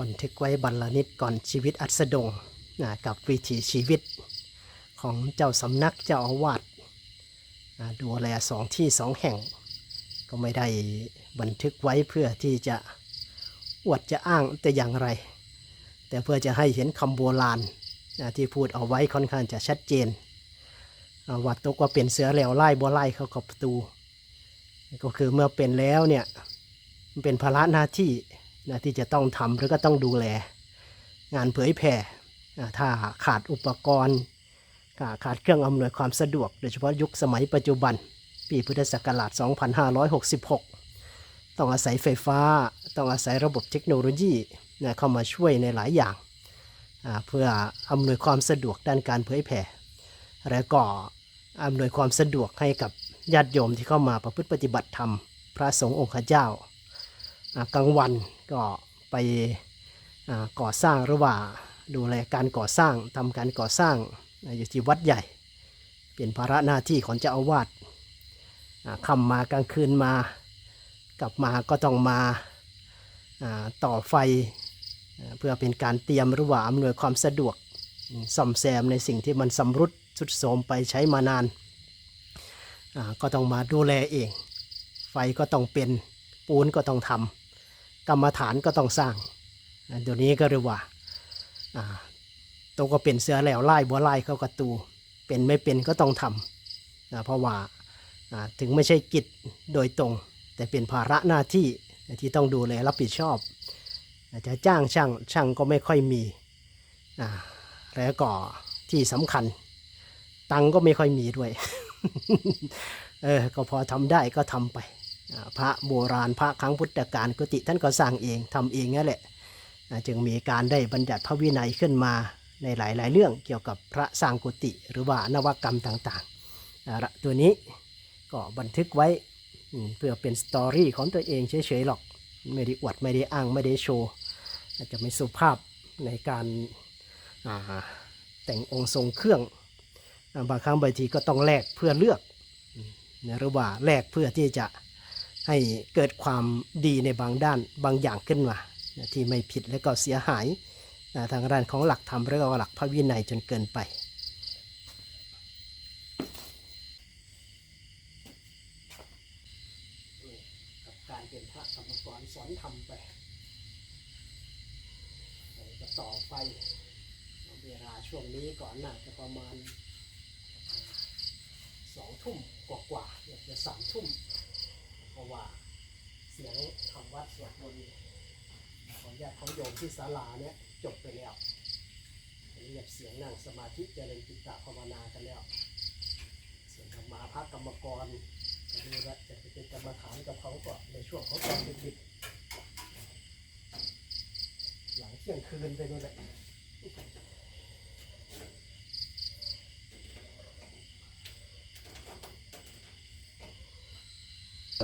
บันทึกไว้บรรลนิดก่อนชีวิตอัสดงนะกับวิถีชีวิตของเจ้าสำนักเจ้าอาวาสอะดูแลสองที่สองแห่ง ก็ไม่ได้บันทึกไว้เพื่อที่จะอวดจะอ้างแต่อย่างไร แต่เพื่อจะให้เห็นคำโบราณนะที่พูดเอาไว้ค่อนข้างจะชัดเจนอวัดตกว่าเป็นเสือแล้วไล่บัวไล่เข้ากับประตู ก็คือเมื่อเป็นแล้วเนี่ยมันเป็นภาระหน้าที่ นะที่จะต้องทำแล้วก็ต้องดูแล งานเผยแผ่อ่ถ้าขาดอุปกรณ์ ขาดเครื่องอำนวยความสะดวก โดยเฉพาะยุคสมัยปัจจุบัน ปีพุทธศักราช 2566 ต้องอาศัยไฟฟ้า ต้องอาศัยระบบเทคโนโลยีนะเข้ามาช่วยในหลายอย่าง เพื่ออำนวยความสะดวกด้านการเผยแผ่ และก็อำนวยความสะดวกให้กับญาติโยมที่เข้ามาประพฤติปฏิบัติธรรม พระสงฆ์องค์ข้าเจ้า กลางวันก็ไปก่อสร้างหรือว่าดูแลการก่อสร้างทำการก่อสร้างอยู่ที่วัดใหญ่ เป็นภาระหน้าที่ของเจ้าอาวาสค่ำมากลางคืนมากลับมาก็ต้องมาต่อไฟเพื่อเป็นการเตรียมหรือว่าอำนวยความสะดวกซ่อมแซมในสิ่งที่มันสำรุดทรุดโทรมไปใช้มานาน ก็ต้องมาดูแลเอง ไฟก็ต้องเป็นปูนก็ต้องทำ กรรมฐานก็ต้องสร้างเดี๋ยวนี้ก็เรียกว่าอ่าโตวก็เป็นเสือแล้วไล่บัวไล่เข้ากระตู เป็นไม่เป็นก็ต้องทำนะเพราะว่าถึงไม่ใช่กิจโดยตรง แต่เป็นภาระหน้าที่ที่ต้องดูแลรับผิดชอบจะจ้างช่างช่างก็ไม่ค่อยมีแล้วก็ที่สำคัญ ตังก็ไม่ค่อยมีด้วย เออ ก็พอทำได้ก็ทำไป พระโบราณพระครั้งพุทธกาลกุฏิท่านก็สร้างเองทำเองนั่นแหละจึงมีการได้บัญญัติพระวินัยขึ้นมาในหลาย ๆ เรื่องเกี่ยวกับพระสร้างกุฏิหรือว่านวกรรมต่างๆอ่าละตัวนี้ก็บันทึกไว้เพื่อเป็นสตอรี่ของตัวเองเฉย ๆ หรอก ไม่ได้อวดไม่ได้อ้างไม่ได้โชว์อาจจะไม่สุภาพในการาแต่งองค์ทรงเครื่องบางครั้งบางทีก็ต้องแลกเพื่อเลือกหรือว่าแลกเพื่อที่จะ ให้เกิดความดีในบางด้านบางอย่างขึ้นมาที่ไม่ผิดและก็เสียหายทางด้านของหลักธรรมและก็หลักพระวินัยจนเกินไปกับการเป็นพระกรรมกรสอนทำไปจะต่อไฟเวลาช่วงนี้ก่อนน่าจะประมาณสองทุ่มกว่าๆเกือบจะสามทุ่ม ว่า เสียงคำวัดสวดมนต์ของญาติของโยมที่ศาลาเนี่ยจบไปแล้วเรียบเสียงนั่งสมาธิเจริญจิตตภาวนากันแล้ว ส่วนธรรมาพระกรรมกรก็นี่แลจะไปเป็นกรรมฐานกับเขาก็ในช่วงของตอนดึกๆหลังเที่ยงคืนไปนู่นแหละ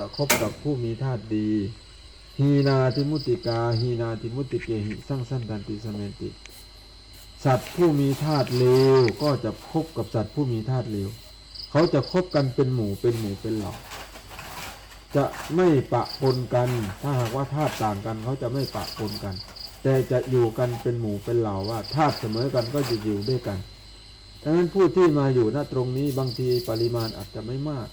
ะคบกับผู้มีธาตุดีฮีนาติมุติกาฮีนาติมุติเกหิสร้างสั้นตันติสเมติ สัตว์ผู้มีธาตุเลวก็จะคบกับสัตว์ผู้มีธาตุเลวเขาจะคบกันเป็นหมู่เป็นหมู่เป็นเหล่าจะไม่ปะปนกัน ถ้าหากว่าธาตุต่างกันเขาจะไม่ปะปนกัน แต่จะอยู่กันเป็นหมู่เป็นเหล่าว่าธาตุเสมอกันก็จะอยู่ด้วยกันดังนั้นผู้ที่มาอยู่ณตรงนี้บางทีปริมาณอาจจะไม่มาก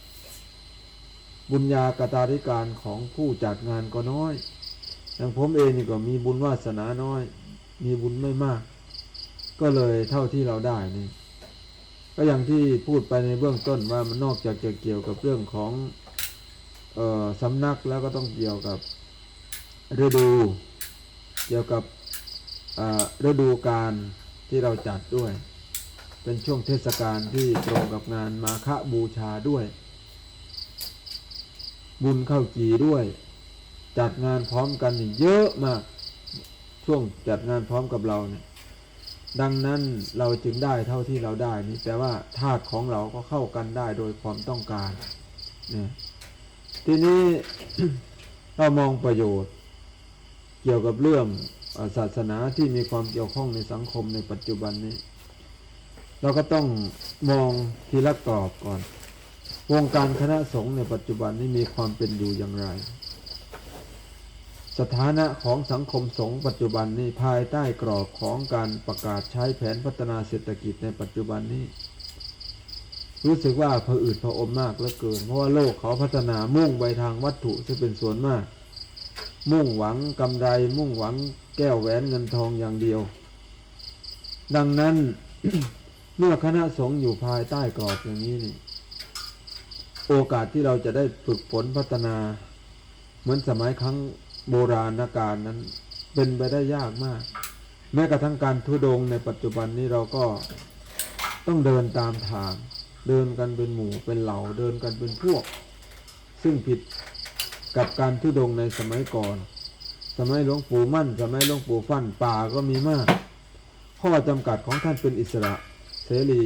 บุญญากตาธิการของผู้จัดงานก็น้อย อย่างผมเองนี่ก็มีบุญวาสนาน้อย มีบุญไม่มาก ก็เลยเท่าที่เราได้นี่ ก็อย่างที่พูดไปในเบื้องต้นว่ามันนอกจากจะเกี่ยวกับเรื่องของออสำนักแล้วก็ต้องเกี่ยวกับฤดู เกี่ยวกับฤดูการที่เราจัดด้วย เป็นช่วงเทศกาลที่ตรงกับงานมาฆบูชาด้วย บุญเข้าจีด้วย จัดงานพร้อมกันนี่เยอะมาก ช่วงจัดงานพร้อมกับเราเนี่ยดังนั้นเราจึงได้เท่าที่เราได้นี่แต่ว่าธาตุของเราก็เข้ากันได้โดยความต้องการเนี่ยทีนี้เรามองประโยชน์ เกี่ยวกับเรื่องศาสนาที่มีความเกี่ยวข้องในสังคมในปัจจุบันนี้ เราก็ต้องมองทีละกรอบก่อน วงการคณะสงฆ์ในปัจจุบันนี้มีความเป็นอยู่อย่างไร สถานะของสังคมสงฆ์ปัจจุบันนี้ภายใต้กรอบของการประกาศใช้แผนพัฒนาเศรษฐกิจในปัจจุบันนี้ รู้สึกว่าผะอืดผอมมากเหลือเกิน เพราะว่าโลกเขาพัฒนามุ่งไปทางวัตถุจะเป็นส่วนมาก มุ่งหวังกำไร มุ่งหวังแก้วแหวนเงินทองอย่างเดียว ดังนั้นเมื่อคณะสงฆ์อยู่ภายใต้กรอบอย่างนี้นี่ โอกาสที่เราจะได้ฝึกฝนพัฒนา เหมือนสมัยครั้งโบราณกาลนั้น เป็นไปได้ยากมาก แม้กระทั่งการทุดงในปัจจุบันนี้เราก็ต้องเดินตามทาง เดินกันเป็นหมู่เป็นเหล่าเดินกันเป็นพวก ซึ่งผิดกับการทุดงในสมัยก่อน สมัยหลวงปู่มั่น สมัยหลวงปู่ฟั่นป่าก็มีมาก ข้อจำกัดของท่านเป็นอิสระเสรี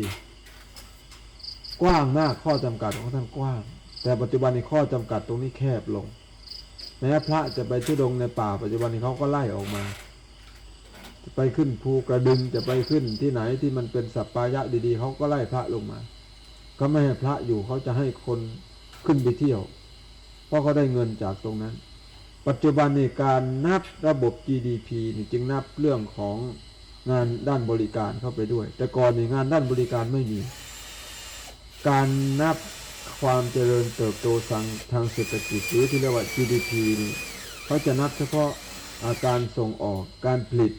กว้างมากข้อจำกัดของท่านกว้าง แต่ปัจจุบันในข้อจำกัดตรงนี้แคบลงแม้พระจะไปทุดงในป่าปัจจุบันนี้เขาก็ไล่ออกมา จะไปขึ้นภูกระดึงจะไปขึ้นที่ไหนที่มันเป็นสัปปายะดีๆเขาก็ไล่พระลงมาก็ไม่ให้พระอยู่เขาจะให้คนขึ้นไปเที่ยว เพราะเขาได้เงินจากตรงนั้น ปัจจุบันในการนับระบบ GDP นี่จึงนับเรื่องของงานด้านบริการเข้าไปด้วย แต่ก่อนในงานด้านบริการไม่มี การนับความเจริญเติบโตทางทางเศรษฐกิจหรือที่เรียกว่า GDP นี่เขาจะนับเฉพาะอาการส่งออกการผลิต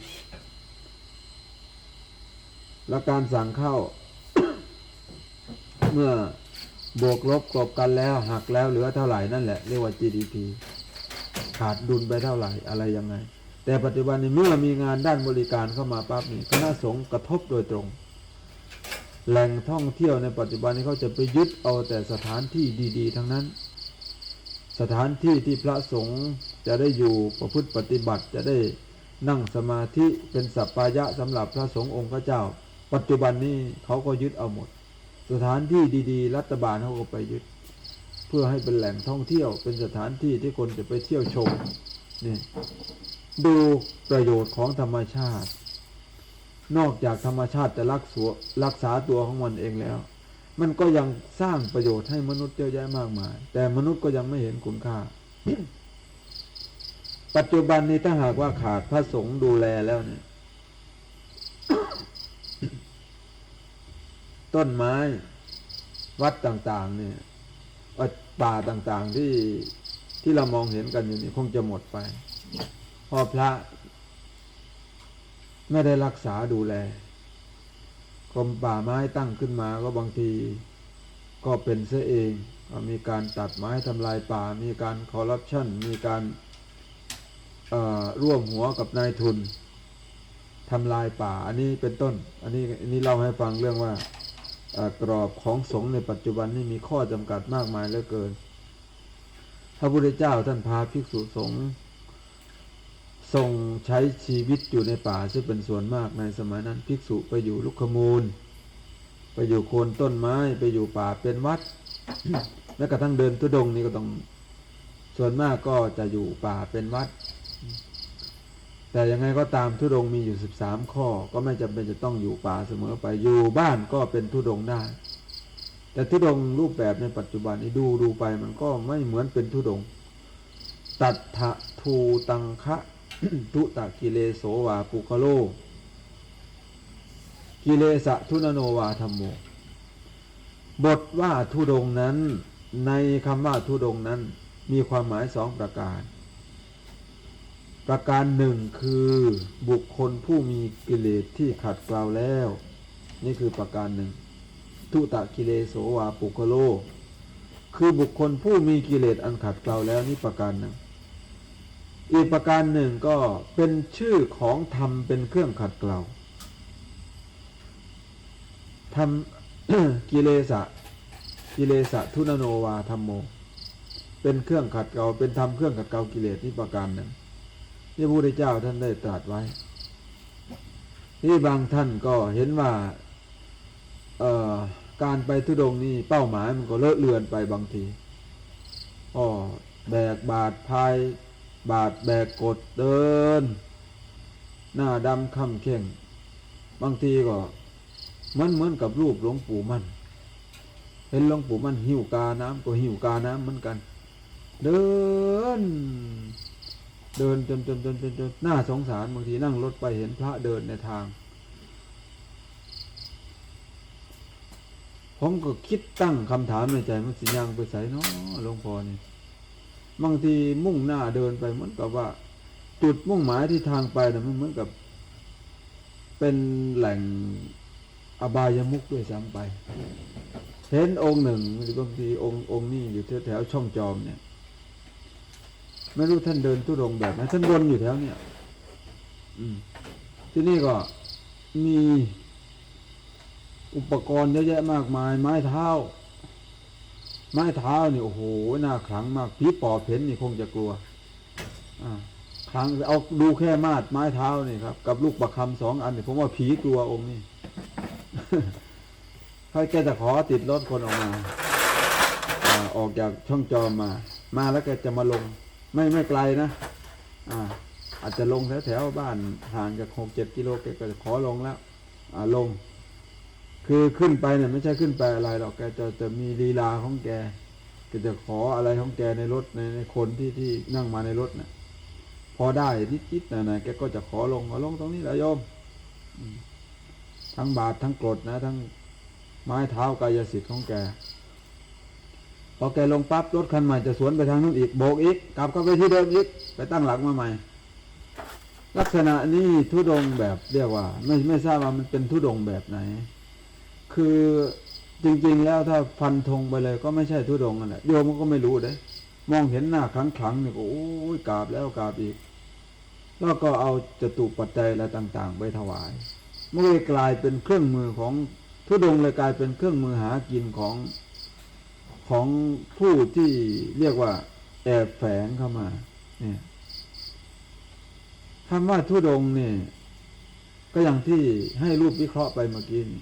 และการสั่งเข้า เมื่อบวกลบกลบกันแล้วหักแล้วเหลือเท่าไหร่นั่นแหละเรียกว่า GDP ขาดดุลไปเท่าไหร่อะไรยังไง แต่ปัจจุบันนี้เมื่อมีงานด้านบริการเข้ามาปั๊บนี่คณะสงฆ์กระทบโดยตรง แหล่งท่องเที่ยวในปัจจุบันนี้เขาจะไปยึดเอาแต่สถานที่ดีๆ ทั้งนั้น สถานที่ที่พระสงฆ์จะได้อยู่ประพฤติปฏิบัติจะได้นั่งสมาธิเป็นสัปปายะสำหรับพระสงฆ์องค์พระเจ้า ปัจจุบันนี้เขาก็ยึดเอาหมด สถานที่ดีๆ รัฐบาลเขาก็ไปยึด เพื่อให้เป็นแหล่งท่องเที่ยว เป็นสถานที่ที่คนจะไปเที่ยวชมนี่ดูประโยชน์ของธรรมชาติ นอกจากธรรมชาติจะรักษารักษาตัวของมันเองแล้ว มันก็ยังสร้างประโยชน์ให้มนุษย์เยอะแยะมากมาย แต่มนุษย์ก็ยังไม่เห็นคุณค่า ปัจจุบันนี้ถ้าหากว่าขาดพระสงฆ์ดูแลแล้วเนี่ย ต้นไม้ วัดต่าง ๆ เนี่ยป่าต่างๆที่ที่เรามองเห็นกันอยู่นี่คงจะหมดไปพราะพระ ไม่ได้รักษาดูแลกรมป่าไม้ตั้งขึ้นมาก็บางที ก็เป็นเสียเองมีการตัดไม้ทำลายป่า มีการคอร์รัปชันมีการร่วมหัวกับนายทุนทำลายป่า อันนี้เป็นต้น อันนี้อันนี้เล่าให้ฟังเรื่องว่ากรอบของสงฆ์ในปัจจุบันนี่มีข้อจำกัดมากมายเหลือเกิน พระพุทธเจ้าท่านพาภิกษุสงฆ์ ทรงใช้ชีวิตอยู่ในป่าซึ่งเป็นส่วนมากในสมัยนั้นภิกษุไปอยู่ลุกขมูล ไปอยู่โคนต้นไม้ไปอยู่ป่าเป็นวัดแม้กระทั่งเดินทุดงค์นี่ก็ต้องส่วนมากก็จะอยู่ป่าเป็นวัด แต่ยังไงก็ตามทุดงค์มีอยู่สิบสามข้อ ก็ไม่จำเป็นจะต้องอยู่ป่าเสมอไปอยู่บ้านก็เป็นทุดงค์ได้ แต่ทุดงค์รูปแบบในปัจจุบันนี้ดูดูไปมันก็ไม่เหมือนเป็นทุดงค์ตัดทะทูตังคะ ทุตะกิเลโสวาปุคโล กิเลสะทุนโนวาธรรมโม บทว่าทุดงนั้น ในคำว่าทุดงนั้น มีความหมายสองประการ ประการหนึ่งคือบุคคลผู้มีกิเลสที่ขัดเกลาแล้ว นี่คือประการหนึ่ง ทุตะกิเลโสวาปุคโล คือบุคคลผู้มีกิเลสอันขัดเกลาแล้วนี่ประการหนึ่ง อีกประการหนึ่งก็เป็นชื่อของธรรมเป็นเครื่องขัดเกลาธรรมกิเลสะกิเลสะทุนโนวาธรรมโม เป็นเครื่องขัดเกลาเป็นธรรมเครื่องขัดเกลากิเลสนี่ประการหนึ่งที่พระพุทธเจ้าท่านได้ตรัสไว้ ที่บางท่านก็เห็นว่าเอ่อการไปทุดงนี่เป้าหมายมันก็เลอะเลือนไปบางทีอ๋อแบกบาดพาย บาดแบกกดเดิน หน้าดำคำเข่ง บางทีก็เหมันเหมือนกับรูปหลวงปู่มัน เห็นหลวงปู่มันหิวกาน้ำก็หิวกาน้ำเหมือนกัน เดิน เดินจนจนจนจนจนหน่าสงสารบางทีนั่งรถไปเห็นพระเดินในทางผมก็คิดตั้งคำถามในใจมันสิยังไปใส่เนาะหลวงพ่อนี่ บางทีมุ่งหน้าเดินไปเหมือนกับว่า จุดมุ่งหมายที่ทางไปนะมันเหมือนกับ เป็นแหล่งอบายมุกด้วยซ้ำไป เห็นองค์หนึ่งหรือบางทีองค์องค์นี้อยู่แถวๆช่องจอมเนี่ย ไม่รู้ท่านเดินทุรงแบบไหนท่านวนอยู่แถวเนี่ย อืม ที่นี่ก็มีอุปกรณ์เยอะแยะมากมาย ไม้เท้า ไม้เท้านี่โอ้โหหน่าขลังมากผีปอบเห็นนี่คงจะกลัวอ่าครั้งเอาดูแค่มาดไม้เท้านี่ครับ กับลูกประคำสองอันนี่ผมว่าผีกลัวองค์นี้ถ้าแกจะขอติดรถคนออกมาออกจากช่องจอมมา มาแล้วแกจะมาลง ไม่ไม่ไกลนะอ่า อาจจะลงแถวแถวบ้านห่างจากหกเจ็ดกิโลแกก็จะขอลงแล้ว อ่าลง คือขึ้นไปเนี่ยไม่ใช่ขึ้นไปอะไรหรอกแกจะจะมีลีลาของแกแกจะขออะไรของแกในรถในในคนที่ที่นั่งมาในรถน่ะพอได้นิดๆหน่อยๆแกก็จะขอลงขอลงตรงนี้แหละโยมทั้งบาททั้งกรดนะ ทั้งไม้เท้ากายสิทธิ์ของแกพอแกลงปั๊บรถคันใหม่จะสวนไปทางนู้นอีกโบกอีกกลับเข้าไปที่เดิมอีกไปตั้งหลักมาใหม่ ลักษณะนี้ทุดงแบบเรียกว่า ไม่ไม่ทราบว่ามันเป็นทุดงแบบไหน คือจริงๆแล้วถ้าฟันธงไปเลยก็ไม่ใช่ทุดงนั่นแหละโยมก็ไม่รู้เด้มองเห็นหน้าครั้งครั้งๆเนี่ยโอ้ยกราบแล้วกราบอีก แล้วก็เอาจตุปัจจัยอะไรต่าง ๆ ไปถวายมันเลยกลายเป็นเครื่องมือของทุดงเลยกลายเป็นเครื่องมือหากินของของผู้ที่เรียกว่าแอบแฝงเข้ามา เนี่ยคำว่าทุดงเนี่ยก็อย่างที่ให้รูปวิเคราะห์ไปเมื่อกี้นี้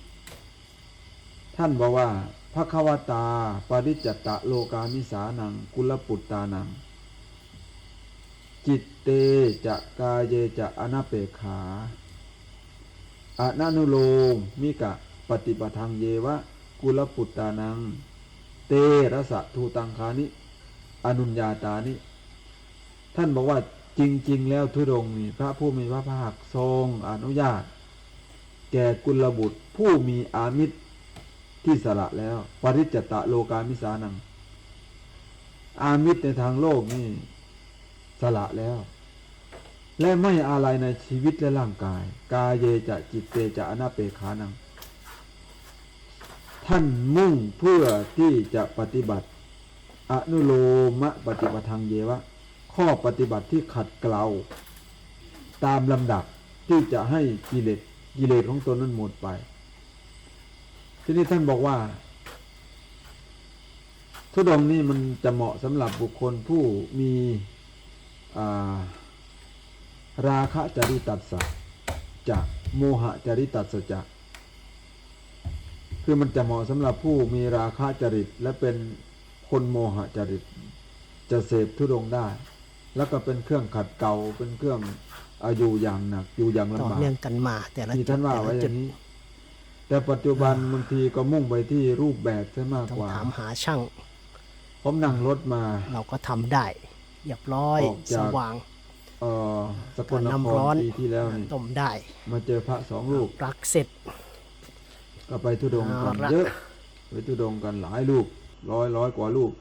ท่านบอกว่าพระควตา ปริจจตะโลกามิสานัง กุลปุตตานัง จิตเตจะกาเยจะอนาเปขาอนันุโลมมิกะปฏิปทังเยวะ กุลปุตตานัง เตระสะทูตังคานิ อนุญญาตานิ ท่านบอกว่าจริง ๆ แล้วทุดงค์นี่พระผู้มีพระภาคทรงอนุญาต แก่กุลบุตรผู้มีอามิตร ที่สละแล้ว ปริจจตะโลกามิสานัง อามิตรในทางโลกนี่ สละแล้ว และไม่อะไรในชีวิตและร่างกาย กายเยจะจิตเตจะอนาเปขานัง ท่านมุ่งเพื่อที่จะปฏิบัติ อนุโลมะปฏิปทังเยวะ ข้อปฏิบัติที่ขัดเกลาตามลำดับที่จะให้กิเลสกิเลสของตนนั้นหมดไป ทีนี้ท่านบอกว่า ทุดงค์นี่มันจะเหมาะสำหรับบุคคลผู้มีอ่าราคะจริตัสสะจากโมหะจริตัสสะจากคือมันจะเหมาะสำหรับผู้มีราคะจริต และเป็นคนโมหะจริต จะเสพทุดงค์ได้ แล้วก็เป็นเครื่องขัดเกลาเป็นเครื่องอาอยู่อย่างหนักอยู่อย่างต่อลำบากเนื่องกันมา แต่ละที่จุท่าดนว่าแต่ไว้ละอจุดย่างนี้ แต่ปัจจุบันบางทีก็มุ่งไปที่รูปแบบซะมากต้องกว่า ถามหาช่าง ผมนั่งรถมา เราก็ทำได้เรียบร้อยออกจาก สว่าง เอ่อสกลนคน้ำร้อรนปีที่แล้วนี่ต้มได้มาเจอพระสองรูป รักเสร็จ ก็ไปทุดงค์กันเอาละ เยอะ ไปทุดงค์กันหลายรูปร้อยร้อยกว่ารูป